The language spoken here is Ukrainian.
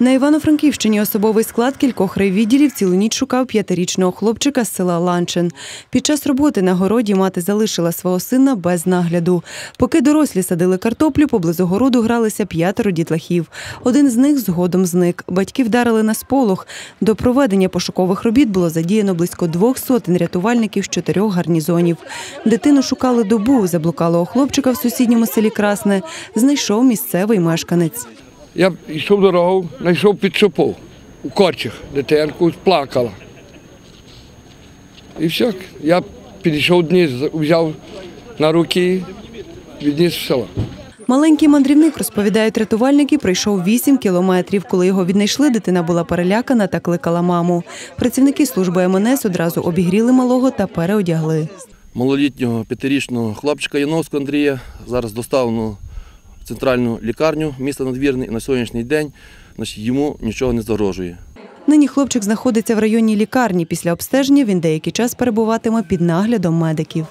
На Івано-Франківщині особовий склад кількох райвідділів цілу ніч шукав п'ятирічного хлопчика з села Ланчин. Під час роботи на городі мати залишила свого сина без нагляду. Поки дорослі садили картоплю, поблизу городу гралися п'ятеро дітлахів. Один з них згодом зник. Батьки вдарили на сполох. До проведення пошукових робіт було задіяно близько двох сотень рятувальників з чотирьох гарнізонів. Дитину шукали добу. Заблукалого хлопчика в сусідньому селі Красне знайшов місцевий мешканець. Я йшов дорогу, знайшов під шопу у корчах дитинку, плакала. І все. Я підійшов дні, взяв на руки, відніс в село. Маленький мандрівник, розповідають рятувальники, пройшов 8 кілометрів. Коли його віднайшли, дитина була перелякана та кликала маму. Працівники служби МНС одразу обігріли малого та переодягли. малолітнього п'ятирічного хлопчика Яновського Андрія зараз доставлено центральну лікарню міста Надвірний на сьогоднішній день значить, йому нічого не загрожує. Нині хлопчик знаходиться в районній лікарні. Після обстеження він деякий час перебуватиме під наглядом медиків.